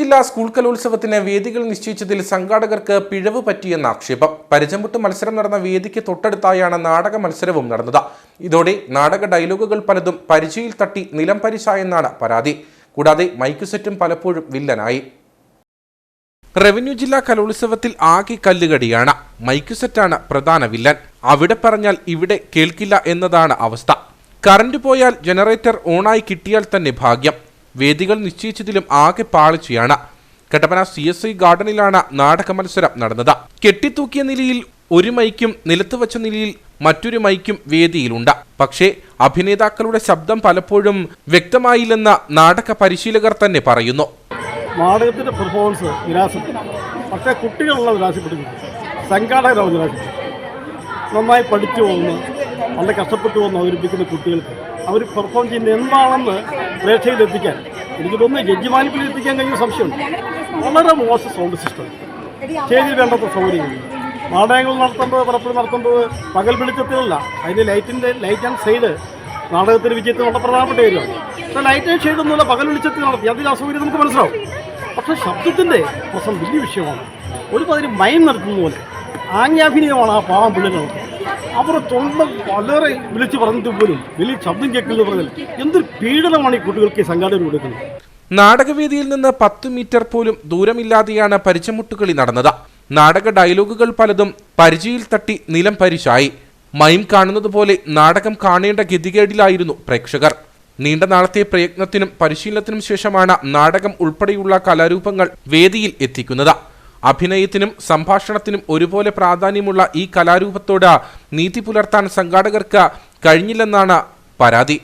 ജില്ലാ സ്കൂൾ കലോത്സവത്തിന് വേദികൾ നിശ്ചയിച്ചതിൽ സംഘാടകർക്ക് പിഴവ് പറ്റിയെന്ന ആക്ഷേപം. പരിചമുട്ട് മത്സരം നടന്ന വേദിക്ക് തൊട്ടടുത്തായാണ് നാടക മത്സരവും നടന്നത്. ഇതോടെ നാടക ഡയലോഗുകൾ പലതും പരിചയിൽ തട്ടി നിലം പരിശായെന്നാണ് പരാതി. കൂടാതെ മൈക്ക് സെറ്റും പലപ്പോഴും വില്ലനായി. റവന്യൂ ജില്ലാ കലോത്സവത്തിൽ ആകെ കല്ലുകടിയാണ്. മൈക്ക് സെറ്റാണ് പ്രധാന വില്ലൻ. അവിടെ പറഞ്ഞാൽ ഇവിടെ കേൾക്കില്ല എന്നതാണ് അവസ്ഥ. കറണ്ട് പോയാൽ ജനറേറ്റർ ഓണായി കിട്ടിയാൽ തന്നെ ഭാഗ്യം. വേദികൾ നിശ്ചയിച്ചതിലും ആകെ പാളിച്ചയാണ്. കട്ടപ്പന സി എസ് ഐ ഗാർഡനിലാണ് നാടക മത്സരം നടന്നത്. കെട്ടിത്തൂക്കിയ നിലയിൽ ഒരു മൈക്കും നിലത്ത് വച്ച നിലയിൽ മറ്റൊരു മൈക്കും വേദിയിലുണ്ട്. പക്ഷേ അഭിനേതാക്കളുടെ ശബ്ദം പലപ്പോഴും വ്യക്തമായില്ലെന്ന് നാടക പരിശീലകർ തന്നെ പറയുന്നു. നാടകത്തിന്റെ പെർഫോമൻസ് പക്ഷേ കുട്ടികളുള്ള നന്നായി പഠിച്ചു വന്ന് വളരെ കഷ്ടപ്പെട്ടു വന്ന് അവതരിപ്പിക്കുന്ന കുട്ടികൾക്ക് അവർ പെർഫോം ചെയ്യുന്ന എന്താണെന്ന് പ്രേക്ഷകരിൽ എത്തിക്കാൻ എനിക്ക് തോന്നുന്നു ജഡ്ജിമാനിപ്പിൽ എത്തിക്കാൻ കഴിയുന്ന സംശയമുണ്ട്. വളരെ മോശം സൗണ്ട് സിസ്റ്റം. സ്റ്റേജിൽ വേണ്ടത്ര സൗകര്യങ്ങൾ നാടകങ്ങൾ നടത്തുമ്പോൾ പലപ്പോഴും നടത്തുമ്പോൾ പകൽ വെളിച്ചത്തിലല്ല. അതിന്റെ ലൈറ്റിന്റെ ലൈറ്റ് ആൻഡ് സൈഡ് നാടകത്തിന് വിജയത്തിന് വളരെ പ്രധാനപ്പെട്ട കാര്യമാണ്. പക്ഷേ ലൈറ്റ് ആൻഡ് ഷെയ്ഡ് ഒന്നുമില്ല പകൽ വെളിച്ചത്തിൽ നടത്തി. അതിൽ അസൗകര്യം നമുക്ക് മനസ്സിലാവും. പക്ഷേ ശബ്ദത്തിന്റെ പ്രശ്നം വലിയ വിഷയമാണ്. ഒരു പതിന് മയം നടത്തുന്ന പോലെ ആംഗ്യാഭിനയമാണ് ആ പാവം പിള്ളേർ അവരുടെ തൊണ്ട വളരെ വിളിച്ച് പറഞ്ഞിട്ട് പോലും വലിയ ശബ്ദം കേൾക്കുന്നത് പറഞ്ഞാൽ എന്തൊരു പീഡനമാണ് ഈ കുട്ടികൾക്ക് സംഘാടകർ കൊടുക്കുന്നത്? നാടകവേദിയിൽ നിന്ന് പത്ത് മീറ്റർ പോലും ദൂരമില്ലാതെയാണ് പരിചമുട്ടുകളി നടന്നത്. നാടക ഡയലോഗുകൾ പലതും പരിചയിൽ തട്ടി നിലം പരിശായി. മൈം കാണുന്നത് പോലെ നാടകം കാണേണ്ട ഗതികേടിലായിരുന്നു പ്രേക്ഷകർ. നീണ്ട നാളത്തെ പ്രയത്നത്തിനും പരിശീലനത്തിനും ശേഷമാണ് നാടകം ഉൾപ്പെടെയുള്ള കലാരൂപങ്ങൾ വേദിയിൽ എത്തിക്കുന്നത്. അഭിനയത്തിനും സംഭാഷണത്തിനും ഒരുപോലെ പ്രാധാന്യമുള്ള ഈ കലാരൂപത്തോട് നീതി പുലർത്താൻ സംഘാടകർക്ക് കഴിഞ്ഞില്ലെന്നാണ് പരാതി.